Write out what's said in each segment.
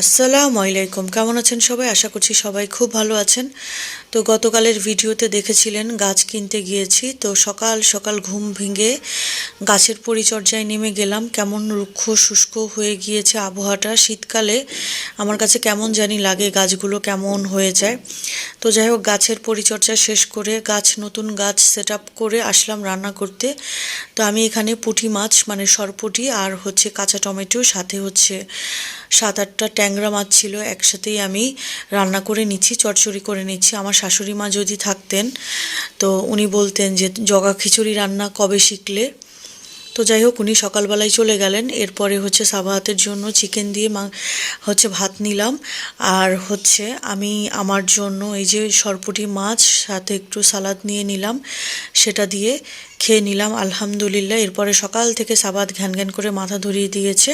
আসসালামু আলাইকুম। কেমন আছেন সবাই? আশা করছি সবাই খুব ভালো আছেন। তো গতকালের ভিডিওতে দেখেছিলেন, গাছ কিনতে গিয়েছি, তো সকাল সকাল ঘুম ভেঙে গাছের পরিচর্যায় নেমে গেলাম। কেমন রুক্ষ শুষ্ক হয়ে গিয়েছে আবহাওয়াটা, শীতকালে আমার কাছে কেমন জানি লাগে গাছগুলো কেমন হয়ে যায়। তো যাই হোক, গাছের পরিচর্যা শেষ করে গাছ, নতুন গাছ সেট করে আসলাম রান্না করতে। তো আমি এখানে পুঁটি মাছ মানে সরপুটি আর হচ্ছে কাঁচা টমেটো, সাথে হচ্ছে সাত আটটা ট্যাংরা মাছ ছিল, একসাথেই আমি রান্না করে নিচ্ছি, চটচড়ি করে নিচ্ছি। আমার শাশুড়ি মা যদি থাকতেন, তো উনি বলতেন যে, জগা খিচুড়ি রান্না কবে শিখলে? তো যাই হোক, উনি সকালবেলায় চলে গেলেন। এরপরে হচ্ছে সাবাহাতের জন্য চিকেন দিয়ে মা, হচ্ছে ভাত নিলাম। আর হচ্ছে আমি আমার জন্য এই যে সরপুটি মাছ, সাথে একটু সালাদ নিয়ে নিলাম, সেটা দিয়ে খেয়ে নিলাম, আলহামদুলিল্লাহ। এরপরে সকাল থেকে সাবাদ ঘ্যান ঘ্যান করে মাথা ধরিয়ে দিয়েছে।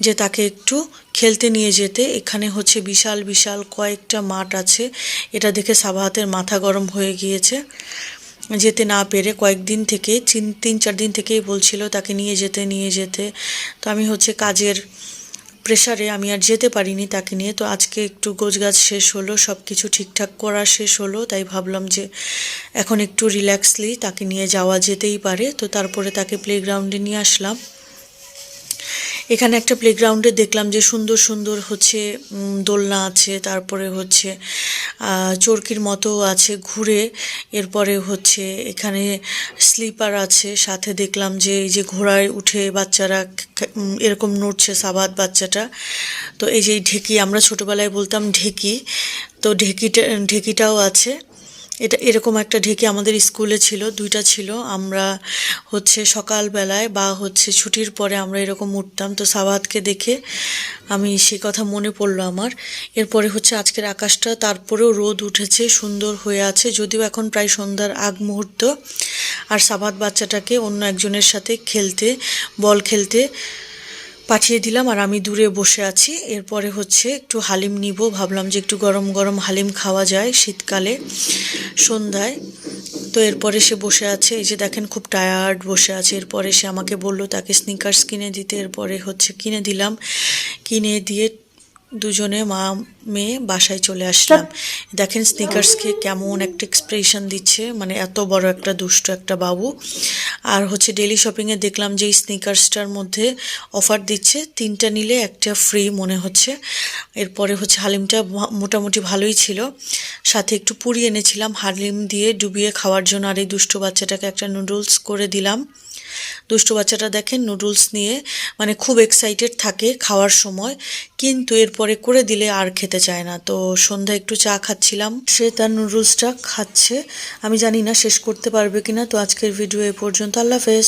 যে তাকে একটু খেলতে নিয়ে যেতে। এখানে হচ্ছে বিশাল বিশাল কয়েকটা মাঠ আছে। এটা দেখে সাবাহাতের মাথা গরম হয়ে গিয়েছে। যেতে না পেরে কয়েকদিন থেকে, তিন তিন, চার দিন থেকেই বলছিল তাকে নিয়ে যেতে নিয়ে যেতে। তো আমি হচ্ছে কাজের প্রেশারে আমি আর যেতে পারিনি তাকে নিয়ে। তো আজকে একটু গোছগাছ শেষ হলো সব কিছু ঠিকঠাক করা শেষ হলো। তাই ভাবলাম যে এখন একটু রিল্যাক্সলি তাকে নিয়ে যাওয়া যেতেই পারে। তো তারপরে তাকে প্লেগ্রাউন্ডে নিয়ে আসলাম। এখানে একটা প্লেগ্রাউন্ডে দেখলাম যে সুন্দর সুন্দর হচ্ছে দোলনা আছে, তারপরে হচ্ছে চরকির মতো আছে ঘুরে, এরপরে হচ্ছে এখানে স্লিপার আছে, সাথে দেখলাম যে এই যে ঘোড়ায় উঠে বাচ্চারা এরকম নড়ছে সাবাদ বাচ্চাটা। তো এই যে ঢেকি, আমরা ছোটোবেলায় বলতাম ঢেকি, তো ঢেকিটা, ঢেকিটাও আছে। এটা এরকম একটা ঢেকে আমাদের স্কুলে ছিল, দুইটা ছিল। আমরা হচ্ছে সকালবেলায় বা হচ্ছে ছুটির পরে আমরা এরকম উঠতাম। তো সাবাদকে দেখে আমি সে কথা মনে পড়ল আমার। এরপরে হচ্ছে আজকের আকাশটা, তারপরেও রোদ উঠেছে, সুন্দর হয়ে আছে। যদিও এখন প্রায় সন্ধ্যার আগ মুহূর্ত। আর সাবাদ বাচ্চাটাকে অন্য একজনের সাথে খেলতে, বল খেলতে পাঠিয়ে দিলাম আর আমি দূরে বসে আছি। এরপরে হচ্ছে একটু হালিম নিব। ভাবলাম যে একটু গরম গরম হালিম খাওয়া যায় শীতকালে, সন্ধ্যায়। তো এরপরে সে বসে আছে। এই যে দেখেন খুব টায়ার্ড বসে আছে। এরপরে সে আমাকে বলল, তাকে স্নিকার্স কিনে দিতে। এরপরে হচ্ছে কিনে দিলাম। কিনে দিয়ে দুজনে মা মেয়ে বাসায় চলে আসলাম। দেখেন স্নিকার্সকে কেমন একটা এক্সপ্রেশন দিচ্ছে। মানে এত বড় একটা দুষ্ট একটা বাবু। আর হচ্ছে ডেলি শপিংয়ে দেখলাম যে এই স্নিকার্সটার মধ্যে অফার দিচ্ছে। তিনটা নিলে একটা ফ্রি মনে হচ্ছে। এরপরে হচ্ছে হালিমটা মোটামুটি ভালোই ছিল। সাথে একটু পুরি এনেছিলাম। হালিম দিয়ে ডুবিয়ে খাওয়ার জন্য আর এই দুষ্ট বাচ্চাটাকে একটা নুডলস করে দিলাম। দুষ্ট বাচ্চাটা দেখেন নুডলস নিয়ে মানে খুব এক্সাইটেড থাকে খাওয়ার সময়, কিন্তু এরপরে করে দিলে আর খেতে চায় না। তো সন্ধ্যা একটু চা খাচ্ছিলাম, সে তার নুডলসটা খাচ্ছে। আমি জানি না শেষ করতে পারবে কিনা, তো আজকের ভিডিও এ পর্যন্ত। আল্লাহ হাফেজ।